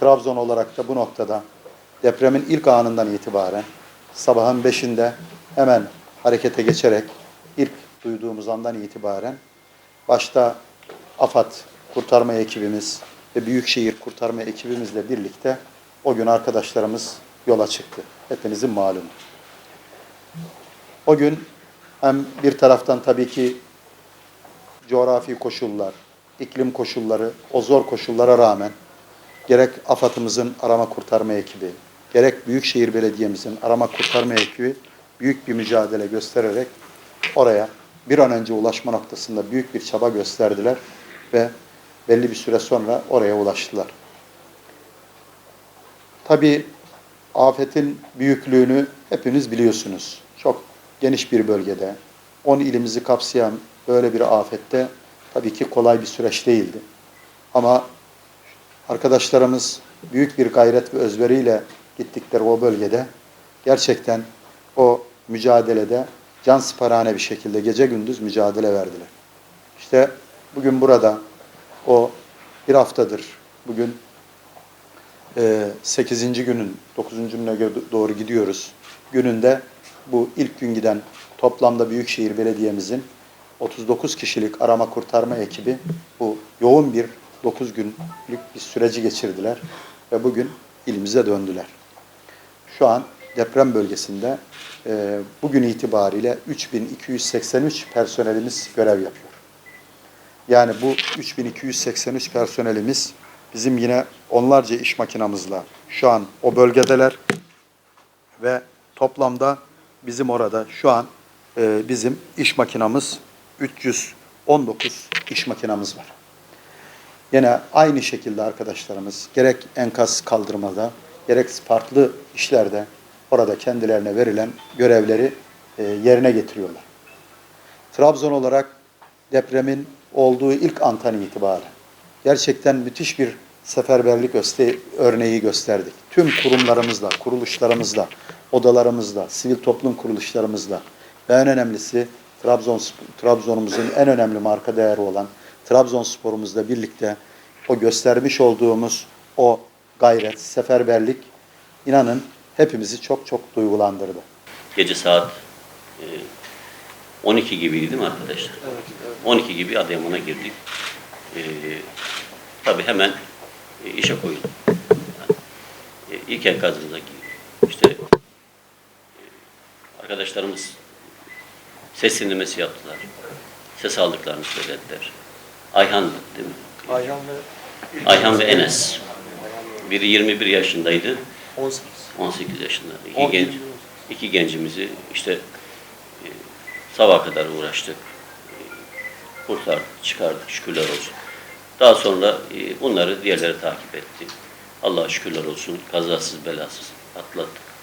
Trabzon olarak da bu noktada depremin ilk anından itibaren sabahın beşinde hemen harekete geçerek ilk duyduğumuz andan itibaren başta AFAD kurtarma ekibimiz ve Büyükşehir kurtarma ekibimizle birlikte o gün arkadaşlarımız yola çıktı. Hepinizin malumu. O gün hem bir taraftan tabii ki coğrafi koşullar, iklim koşulları, o zor koşullara rağmen gerek AFAD'ımızın arama kurtarma ekibi, gerek Büyükşehir Belediye'mizin arama kurtarma ekibi büyük bir mücadele göstererek oraya bir an önce ulaşma noktasında büyük bir çaba gösterdiler ve belli bir süre sonra oraya ulaştılar. Tabii afetin büyüklüğünü hepiniz biliyorsunuz. Çok geniş bir bölgede, 10 ilimizi kapsayan böyle bir afette tabii ki kolay bir süreç değildi. Ama arkadaşlarımız büyük bir gayret ve özveriyle gittikleri o bölgede gerçekten o mücadelede can siparhane bir şekilde gece gündüz mücadele verdiler. İşte bugün burada o bir haftadır bugün 8. günün 9. güne gö- doğru gidiyoruz. Gününde bu ilk gün giden toplamda Büyükşehir Belediye'mizin 39 kişilik arama kurtarma ekibi bu yoğun bir 9 günlük bir süreci geçirdiler ve bugün ilimize döndüler. Şu an deprem bölgesinde e, bugün itibariyle 3283 personelimiz görev yapıyor. Yani bu 3283 personelimiz bizim yine onlarca iş makinamızla şu an o bölgedeler ve toplamda bizim orada şu an e, bizim iş makinamız 319 iş makinamız var. Yine aynı şekilde arkadaşlarımız gerek enkaz kaldırmada gerek farklı işlerde orada kendilerine verilen görevleri e, yerine getiriyorlar. Trabzon olarak depremin olduğu ilk antan itibaren gerçekten müthiş bir seferberlik örneği gösterdik. Tüm kurumlarımızla, kuruluşlarımızla, odalarımızla, sivil toplum kuruluşlarımızla ve en önemlisi Trabzon Trabzon'umuzun en önemli marka değeri olan Trabzonspor'umuzla birlikte o göstermiş olduğumuz o gayret, seferberlik inanın hepimizi çok çok duygulandırdı. Gece saat e, 12 gibiydi değil mi arkadaşlar? 12 gibi Adıyaman'a girdik. E, tabii hemen e, işe koyulduk. Yani, e, ilk enkazımıza girdik. İşte e, arkadaşlarımız ses dinlemesi yaptılar. Ses aldıklarını söylediler. Ayhan değil mi? Ayhan ve Ayhan ve Enes. Biri 21 yaşındaydı. 18. 18 yaşında. İki, 17, genç, iki gencimizi işte e, sabaha kadar uğraştık. E, kurtardık, çıkardık şükürler olsun. Daha sonra e, bunları diğerleri takip etti. Allah'a şükürler olsun. Kazasız belasız atlattık.